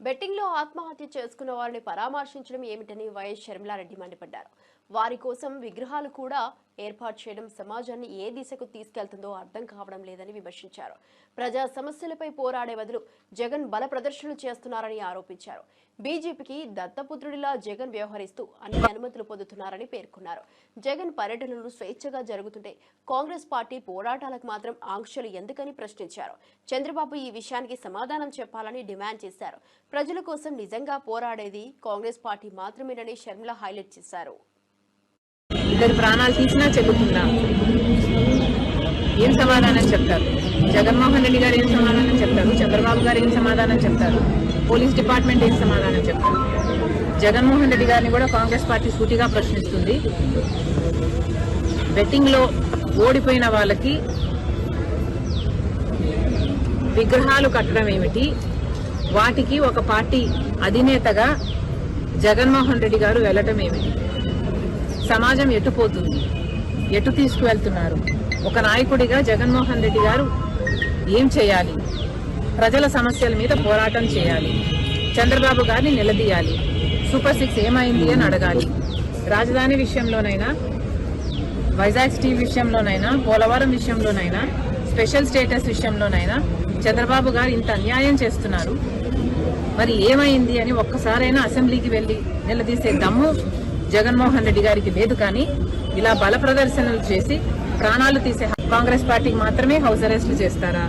బెట్టింగ్లో ఆత్మహత్య చేసుకున్న వారిని పరామర్శించడం ఏమిటని వైఎస్ షర్మిలారెడ్డి మండిపడ్డారు. వారి కోసం విగ్రహాలు కూడా ఏర్పాటు చేయడం సమాజాన్ని ఏ దిశకు తీసుకెళ్తుందో అర్థం కావడం లేదని విమర్శించారు. ప్రజా సమస్యలపై పోరాడే బదులు జగన్ బల ప్రదర్శనలు చేస్తున్నారని ఆరోపించారు. బీజేపీకి దత్తపుత్రుడిలా జగన్ వ్యవహరిస్తూ అన్ని అనుమతులు పొందుతున్నారని పేర్కొన్నారు. జగన్ పర్యటనలు స్వేచ్ఛగా జరుగుతుంటే కాంగ్రెస్ పార్టీ పోరాటాలకు మాత్రం ఆంక్షలు ఎందుకని ప్రశ్నించారు. చంద్రబాబు ఈ విషయానికి సమాధానం చెప్పాలని డిమాండ్ చేశారు. ప్రజల కోసం నిజంగా పోరాడేది కాంగ్రెస్ పార్టీ మాత్రమేనని షర్మిల హైలైట్ చేశారు. ఇద్దరు ప్రాణాలు తీసినా చెల్లుతుందా ఏం సమాధానం చెప్తారు? జగన్మోహన్ రెడ్డి గారు ఏం సమాధానం చెప్తారు? చంద్రబాబు గారు ఏం సమాధానం చెప్తారు? పోలీస్ డిపార్ట్మెంట్ ఏం సమాధానం చెప్తారు? జగన్మోహన్ రెడ్డి గారిని కూడా కాంగ్రెస్ పార్టీ సూటిగా ప్రశ్నిస్తుంది. బెట్టింగ్లో ఓడిపోయిన వాళ్ళకి విగ్రహాలు కట్టడం ఏమిటి? వాటికి ఒక పార్టీ అధినేతగా జగన్మోహన్ రెడ్డి గారు వెళ్ళటం ఏమిటి? సమాజం ఎటు పోతుంది ఎటు తీసుకువెళ్తున్నారు? ఒక నాయకుడిగా జగన్మోహన్ రెడ్డి గారు ఏం చేయాలి? ప్రజల సమస్యల మీద పోరాటం చేయాలి. చంద్రబాబు గారిని నిలదీయాలి. సూపర్ సిక్స్ ఏమైంది అని అడగాలి. రాజధాని విషయంలోనైనా వైజాగ్ స్టీల్ విషయంలోనైనా పోలవరం విషయంలోనైనా స్పెషల్ స్టేటస్ విషయంలోనైనా చంద్రబాబు గారు ఇంత అన్యాయం చేస్తున్నారు. మరి ఏమైంది అని ఒక్కసారైనా అసెంబ్లీకి వెళ్ళి నిలదీసే దమ్ము జగన్మోహన్ రెడ్డి గారికి లేదు కానీ ఇలా బల ప్రదర్శనలు చేసి ప్రాణాలు తీసే కాంగ్రెస్ పార్టీకి మాత్రమే హౌస్ అరెస్టులు చేస్తారా?